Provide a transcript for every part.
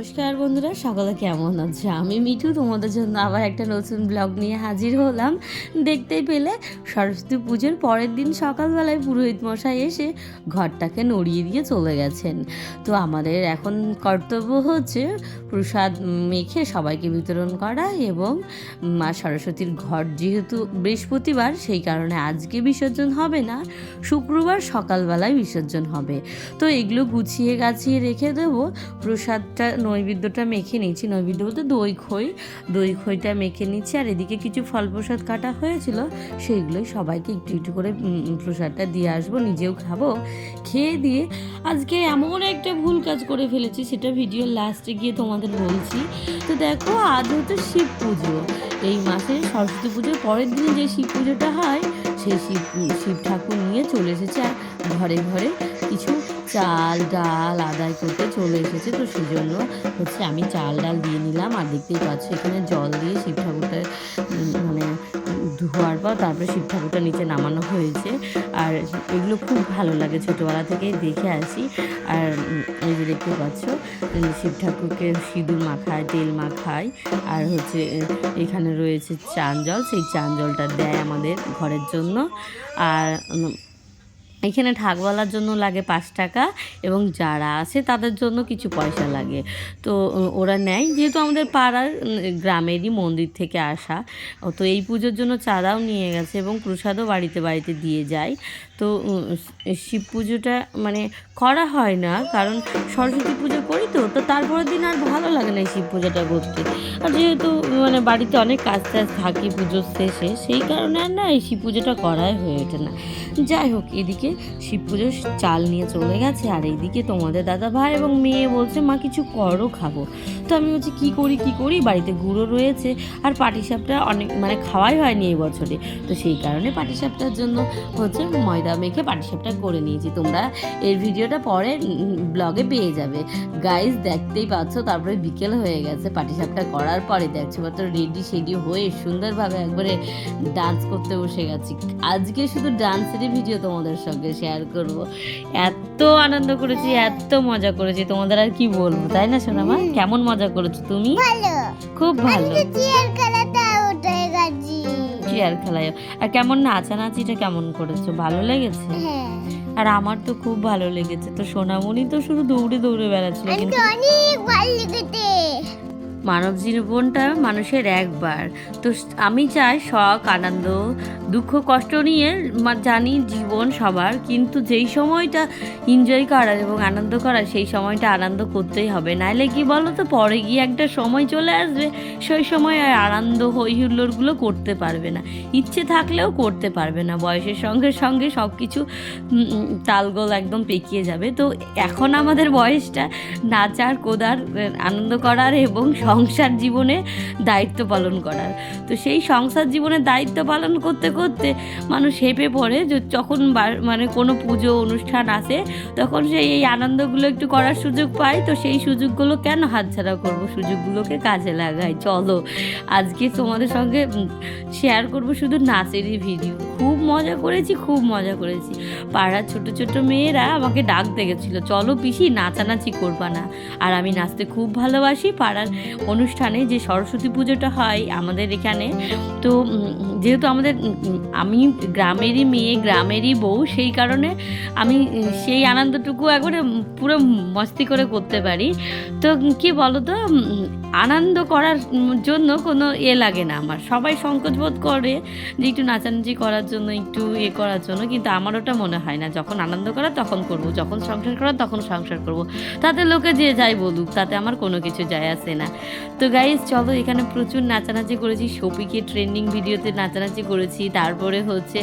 নমস্কার বন্ধুরা, সকলে কেমন আছে? আমি মিঠু, তোমাদের জন্য আবার একটা নতুন ব্লগ নিয়ে হাজির হলাম। দেখতেই পেলে সরস্বতী পুজোর পরের দিন সকালবেলায় পুরোহিত মশাই এসে ঘরটাকে নড়িয়ে দিয়ে চলে গেছেন। তো আমাদের এখন কর্তব্য হচ্ছে প্রসাদ মেখে সবাইকে বিতরণ করা এবং মা সরস্বতীর ঘর যেহেতু বৃহস্পতিবার, সেই কারণে আজকে বিসর্জন হবে না, শুক্রবার সকালবেলায় বিসর্জন হবে। তো এগুলো গুছিয়ে গাছিয়ে রেখে দেবো। প্রসাদটা নৈবেদ্যটা মেখে নিচ্ছি নৈবেদ্য বলতে দই খই। দই খইটা মেখে নিচ্ছি আর এদিকে কিছু ফল প্রসাদ কাটা হয়েছিল, সেইগুলোই সবাইকে একটু একটু করে প্রসাদটা দিয়ে আসব, নিজেও খাব, খেয়ে দিয়ে আজকে এমন একটা ভুল কাজ করে ফেলেছি, সেটা ভিডিওর লাস্টে গিয়ে তোমাদের বলছি। তো দেখো, আজ হচ্ছে শিব পুজো। এই মাসে সরস্বতী পুজোর পরের দিনে যে শিব পুজোটা হয়, সেই শিব শিব ঠাকুর নিয়ে চলে এসেছে আর ঘরে ঘরে কিছু চাল, ডাল আদায় করতে চলে এসেছে। তো সেই জন্য হচ্ছে আমি চাল, ডাল দিয়ে নিলাম। আর দেখতেই পাচ্ছ, এখানে জল দিয়ে শিব ঠাকুরটা মানে ধোয়ার পর তারপরে শিব ঠাকুরটা নিচে নামানো হয়েছে। আর এগুলো খুব ভালো লাগে ছোটোবেলা থেকেই দেখে আসি। আর এই যে দেখতে পাচ্ছ শিব ঠাকুরকে সিঁদুর মাখায়, তেল মাখায়। আর হচ্ছে এখানে রয়েছে চান জল। সেই চান জলটা দেয় আমাদের ঘরের জন্য। আর এখানে ঢাকওয়ালার জন্য লাগে পাঁচ টাকা এবং যারা আছে তাদের জন্য কিছু পয়সা লাগে। তো ওরা নেয়। যেহেতু আমাদের পাড়ার গ্রামেরই মন্দির থেকে আসা তো এই পুজোর জন্য চাঁদাও নিয়ে গেছে এবং প্রসাদও বাড়িতে বাড়িতে দিয়ে যায়। তো শিব পুজোটা মানে করা হয় না, কারণ সরস্বতী পুজো করি তো তো তারপরের দিন আর ভালো লাগে না শিব পুজোটা করতে। আর যেহেতু মানে বাড়িতে অনেক কাজ টাজ থাকে পুজোর শেষে, সেই কারণে আর না, এই শিব পুজোটা করাই হয়ে ওঠে না। যাই হোক, এদিকে শিব পুজোর চাল নিয়ে চলে গেছে, আর এইদিকে তোমাদের দাদা ভাই এবং মেয়ে বলছে, মা, কিছু করো, খাব। তো আমি বলছি, কী করি কী করি? বাড়িতে গুঁড়ো রয়েছে, আর পাটিসাপটা অনেক মানে খাওয়াই হয়নি এই বছরে। তো সেই কারণে পাটিসাপটার জন্য হচ্ছে ময়দা মেখে পাটিসাপটা করে নিয়েছি। তোমরা এর ভিডিওটা পরে ব্লগে পেয়ে যাবে। গাইজ দেখতেই পাচ্ছ তারপরে বিকেল হয়ে গেছে। পাটিসাপটা করার পরে দেখছ মাত্র রেডি শেডি হয়ে সুন্দরভাবে একবারে ডান্স করতে বসে গেছি। আজকে শুধু ডান্সেরই ভিডিও তোমাদের সঙ্গে শেয়ার করব। এত আনন্দ করেছি এত মজা করেছি। তোমাদের আর কি বলব তাই না সোনামা? কেমন মজা করেছ তুমি? খুব ভালো। চেয়ার খেলায়। আর কেমন নাচানাচিটা কেমন করেছ? ভালো লেগেছে? হ্যাঁ। আর আমার তো খুব ভালো লেগেছে। তো সোনামণি তো শুধু দৌড়ে দৌড়ে বেড়াচ্ছিল কিন্তু অনেক ভালো লেগেছে। মানব জীবনটা মানুষের একবার। তো আমি চাই শখ, আনন্দ, দুঃখ, কষ্ট নিয়ে জানি জীবন সবার, কিন্তু যেই সময়টা এনজয় করার এবং আনন্দ করার সেই সময়টা আনন্দ করতেই হবে। নাইলে কি বলো তো পরে গিয়ে একটা সময় চলে আসবে, সেই সময় আর আনন্দ হই হুল্লোড়গুলো করতে পারবে না। ইচ্ছে থাকলেও করতে পারবে না। বয়সের সঙ্গে সঙ্গে সব কিছু তালগোল একদম পেকিয়ে যাবে। তো এখন আমাদের বয়সটা নাচার, কোদার আনন্দ করার এবং সংসার জীবনে দায়িত্ব পালন করার। তো সেই সংসার জীবনে দায়িত্ব পালন করতে করতে মানুষ হেঁপে পড়ে যে যখন মানে কোনো পুজো অনুষ্ঠান আসে, তখন সেই এই আনন্দগুলো একটু করার সুযোগ পায়। তো সেই সুযোগগুলো কেন হাতছাড়া করব? সুযোগগুলোকে কাজে লাগাই। চলো, আজকে তোমাদের সঙ্গে শেয়ার করব শুধু নাচেরই ভিডিও খুব মজা করেছি, খুব মজা করেছি। পাড়ার ছোট ছোট মেয়েরা আমাকে ডাক দেখেছিল চলো পিসি, নাচানাচি করবা না। আর আমি নাচতে খুব ভালোবাসি, পাড়ার অনুষ্ঠানে যে সরস্বতী পুজোটা হয় আমাদের এখানে, তো যেহেতু আমাদের আমি গ্রামেরই মেয়ে, গ্রামেরই বউ, সেই কারণে আমি সেই আনন্দটুকু একবারে পুরো মস্তি করে করতে পারি। তো কি বলো তো আনন্দ করার জন্য কোনো এ লাগে না আমার। সবাই সংকোচ বোধ করে যে একটু নাচানাচি করার জন্য, একটু এ করার জন্য, কিন্তু আমার ওটা মনে হয় না। যখন আনন্দ করা তখন করব, যখন সংসার করা তখন সংসার করব। তাতে লোকে যে যাই বলুক, তাতে আমার কোনো কিছু যায় আসে না। তো গাইজ চলো এখানে প্রচুর নাচানাচি করেছি। শপিকে ট্রেন্ডিং ভিডিওতে নাচানাচি করেছি। তারপরে হচ্ছে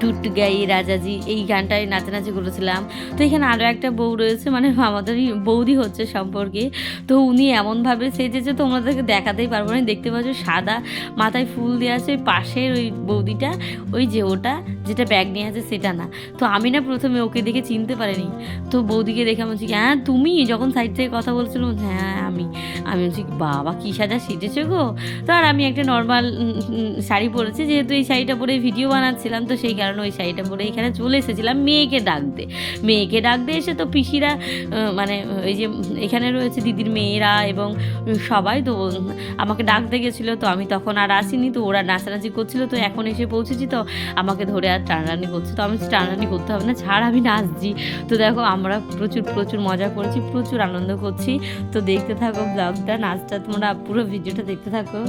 টুট গাই, রাজাজি, এই গানটায় নাচানাচি করেছিলাম। তো এখানে আরও একটা বউ রয়েছে মানে আমাদেরই বৌদি হচ্ছে সম্পর্কে। তো উনি এমনভাবে সেজেছে, তোমাদেরকে দেখাতেই পারব না। দেখতে পাচ্ছ, সাদা মাথায় ফুল দিয়ে আছে, পাশের ওই বৌদিটা, ওই যে ওটা যেটা ব্যাগ নিয়ে আছে সেটা না। তো আমি না প্রথমে ওকে দেখে চিনতে পারিনি। তো বৌদিকে দেখে আমি বলছি হ্যাঁ তুমি? যখন সাইড থেকে কথা বলছিল বলছি, হ্যাঁ আমি। আমি বলছি বাবা কী সাজা সেজেছো গো? তো আর আমি একটা নর্মাল শাড়ি পরেছি যেহেতু এই শাড়িটা পরে ভিডিও বানাচ্ছিলাম তো সেই কারণে ওই শাড়িটা পরে এখানে চলে এসেছিলাম মেয়েকে ডাকতে। মেয়েকে ডাকতে এসে তো পিসিরা মানে ওই যে এখানে রয়েছে দিদির মেয়েরা এবং সবাই তো আমাকে ডাকতে গেছিল তো আমি তখন আর আসিনি তো ওরা নাচানাচি করছিল তো এখন এসে পৌঁছেছি তো আমাকে ধরে আর টানাটানি করছে। তো আমি টান টানাটানি করতে হবে না, ছাড়, আমি নাচছি। তো দেখো, আমরা প্রচুর প্রচুর মজা করছি, প্রচুর আনন্দ করছি। তো দেখতে থাকো ব্লগটা নাচটা তোমরা পুরো ভিডিওটা দেখতে থাকো।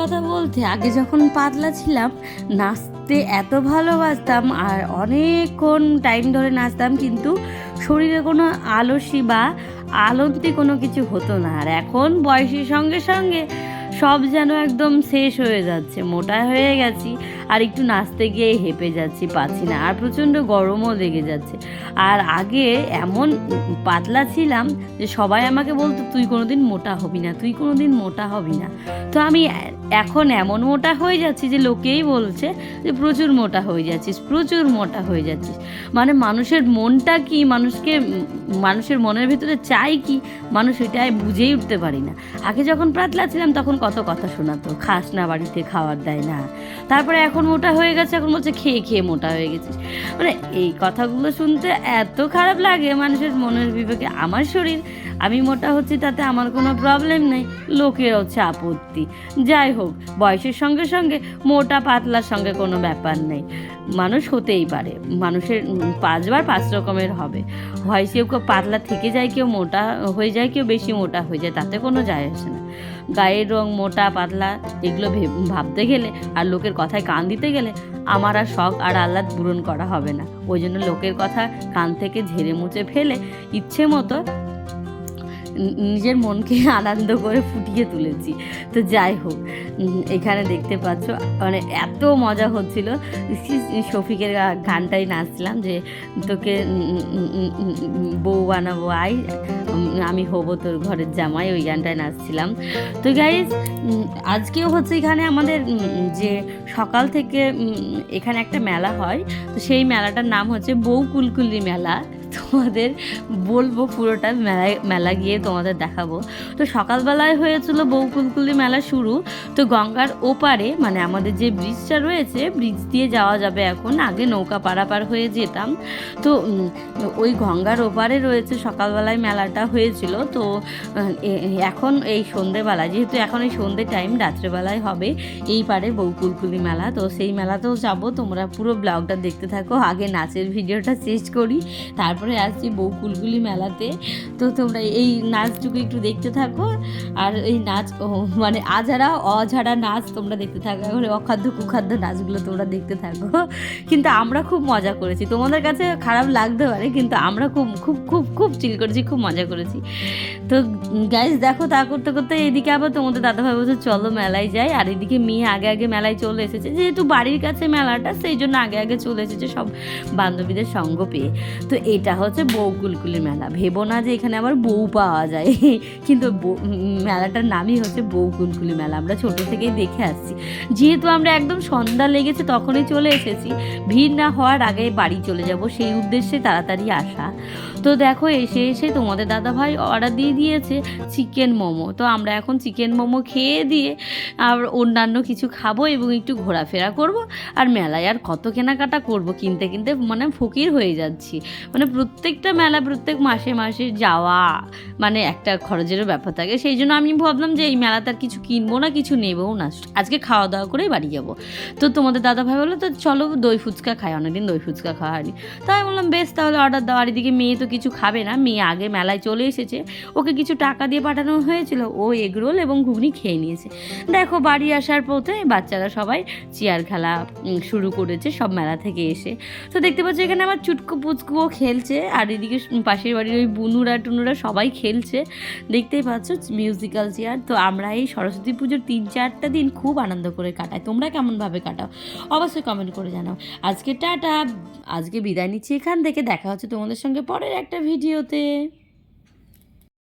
কথা বলতে, আগে যখন পাতলা ছিলাম, নাচতে এত ভালোবাসতাম আর অনেকক্ষণ টাইম ধরে নাচতাম, কিন্তু শরীরে কোনো আলসি বা আলন্তি কোনো কিছু হতো না। আর এখন বয়সের সঙ্গে সঙ্গে সব যেন একদম শেষ হয়ে যাচ্ছে, মোটা হয়ে গেছি আর একটু নাচতে গিয়ে হেঁপে যাচ্ছি, পাচ্ছি না। আর প্রচণ্ড গরমও লেগে যাচ্ছে। আর আগে এমন পাতলা ছিলাম যে সবাই আমাকে বলতো, তুই কোনোদিন মোটা হবি না, তুই কোনোদিন মোটা হবি না। তো আমি এখন এমন মোটা হয়ে যাচ্ছি যে লোকেই বলছে যে প্রচুর মোটা হয়ে যাচ্ছিস, প্রচুর মোটা হয়ে যাচ্ছিস। মানে মানুষের মনটা কি, মানুষকে, মানুষের মনের ভিতরে চাই কি, মানুষ এটাই বুঝেই উঠতে পারি না। আগে যখন পাতলা ছিলাম তখন কত কথা শোনাতো, খাস না বাড়িতে খাওয়ার দেয় না। তারপরে এখন মোটা হয়ে গেছে, এখন বলছে খেয়ে খেয়ে মোটা হয়ে গেছিস। মানে এই কথাগুলো শুনতে এত খারাপ লাগে মানুষের মনের বিবেকে। আমার শরীর আমি মোটা হচ্ছি তাতে আমার কোনো প্রবলেম নেই। লোকের হচ্ছে আপত্তি। যাই হোক, বয়সের সঙ্গে সঙ্গে মোটা পাতলার সঙ্গে কোনো ব্যাপার নেই। মানুষ হতেই পারে। মানুষের পাঁচবার পাঁচ রকমের হবে। হয় কেউ পাতলা থেকে যায়, কেউ মোটা হয়ে যায়, কেউ বেশি মোটা হয়ে যায়, তাতে কোনো যায় আসে না। গায়ের রং মোটা, পাতলা, এগুলো ভেব- ভাবতে গেলে আর লোকের কথায় কান দিতে গেলে আমার আর শখ আর আহ্লাদ পূরণ করা হবে না। ওই জন্য লোকের কথা কান থেকে ঝেড়ে মুছে ফেলে ইচ্ছে মতো নিজের মনকে আনন্দ করে ফুটিয়ে তুলেছি। তো যাই হোক এখানে দেখতে পাচ্ছ মানে এত মজা হচ্ছিল। শফিকের গানটাই নাচছিলাম যে, তোকে বউ বানাবো, আই। আমি হব তোর ঘরের জামাই। ওই গানটায় নাচছিলাম। তো গাইজ আজকেও হচ্ছে এখানে আমাদের যে সকাল থেকে এখানে একটা মেলা হয়। তো সেই মেলাটার নাম হচ্ছে বউ কুলকুলি মেলা। তোমাদের বলব পুরোটা মেলায়, মেলা গিয়ে তোমাদের দেখাবো। তো সকালবেলায় হয়েছিল বউ কুলকুলি মেলা শুরু। তো গঙ্গার ওপারে মানে আমাদের যে ব্রিজটা রয়েছে ব্রিজ দিয়ে যাওয়া যাবে এখন। আগে নৌকা পারাপার হয়ে যেতাম। তো ওই গঙ্গার ওপারে রয়েছে সকালবেলায় মেলাটা হয়েছিল। তো এখন এই সন্ধেবেলা, যেহেতু এখন এই সন্ধে টাইম রাত্রেবেলায় হবে এই পারে বউকুলকুলি মেলা। তো সেই মেলাতেও যাব। তোমরা পুরো ব্লগটা দেখতে থাকো। আগে নাচের ভিডিওটা শেষ করি। তারপরে আসছি বউকুলকুলি মেলাতে। তো তোমরা এই নাচটুকু একটু দেখতে থাকো। আর এই নাচ মানে আজারা অঝাড়া নাচ তোমরা দেখতে থাকো। এখন অখাদ্য, কুখাদ্য নাচগুলো তোমরা দেখতে থাকো। কিন্তু আমরা খুব মজা করেছি। তোমাদের কাছে খারাপ লাগতে পারে, কিন্তু আমরা খুব খুব খুব খুব চিল করেছি, খুব মজা করেছি। তো গাইজ দেখো তা করতে করতে এদিকে আবার তোমাদের দাদাভাই বলছে, চলো মেলায় যাই। আর এদিকে মেয়ে আগে আগে মেলায় চলে এসেছে। যেহেতু বাড়ির কাছে মেলাটা, সেই জন্য আগে আগে চলে এসেছে সব বান্ধবীদের সঙ্গ পেয়ে। তো এটা হচ্ছে বউ কুলকুলি মেলা। ভেবো না যে এখানে আবার বউ পাওয়া যায়। কিন্তু মেলাটার নামই হচ্ছে বউ কুলকুলি মেলা। আমরা ছোটো থেকেই দেখে আসছি। যেহেতু আমরা একদম সন্ধ্যা লেগেছে তখনই চলে এসেছি। ভিড় না হওয়ার আগে বাড়ি চলে যাব। সেই উদ্দেশ্যে তাড়াতাড়ি আসা। তো দেখো, এসে এসে তোমাদের দাদা ভাই অর্ডার দিয়ে দিয়েছে চিকেন মোমো। তো আমরা এখন চিকেন মোমো খেয়ে দিয়ে আর অন্যান্য কিছু খাব এবং একটু ঘোরাফেরা করব আর মেলায় আর কত কেনাকাটা করব কিনতে কিনতে মানে ফকির হয়ে যাচ্ছি। মানে প্রত্যেকটা মেলা প্রত্যেক মাসে মাসে যাওয়া মানে একটা খরচেরও ব্যাপার থাকে। সেই জন্য আমি ভাবলাম যে এই মেলাতে আর কিছু কিনবো না, কিছু নেবও না। আজকে খাওয়া দাওয়া করেই বাড়ি যাব। তো তোমাদের দাদা ভাই বলল, তো চলো দই ফুচকা খাই। অনেকদিন দই ফুচকা খাওয়া হয়নি। তাই বললাম, বেশ তাহলে অর্ডার দাও। আর এদিকে মেয়ে তো কিছু খাবে না, মেয়ে আগে মেলায় চলে এসেছে। ওকে কিছু টাকা দিয়ে পাঠানো হয়েছিল, ও এগরোল এবং ঘুগনি খেয়ে নিয়েছে। দেখো, বাড়ি আসার পথে বাচ্চারা সবাই চেয়ার খেলা শুরু করেছে, সব মেলা থেকে এসে। তো দেখতে পাচ্ছ, এখানে আমার চুটকু পুচকুও খেলছে, আর এদিকে পাশের বাড়ির ওই বুনুরা টুনুরা সবাই খেলছে। দেখতেই পাচ্ছ মিউজিক্যাল চেয়ার তো আমরা এই সরস্বতী পুজোর তিন চারটা দিন খুব আনন্দ করে কাটাই। তোমরা কেমনভাবে কাটাও? অবশ্যই কমেন্ট করে জানাও। আজকে টাটা, আজকে বিদায় নিচ্ছি এখান থেকে। দেখা হচ্ছে তোমাদের সঙ্গে পরের একটা ভিডিওতে।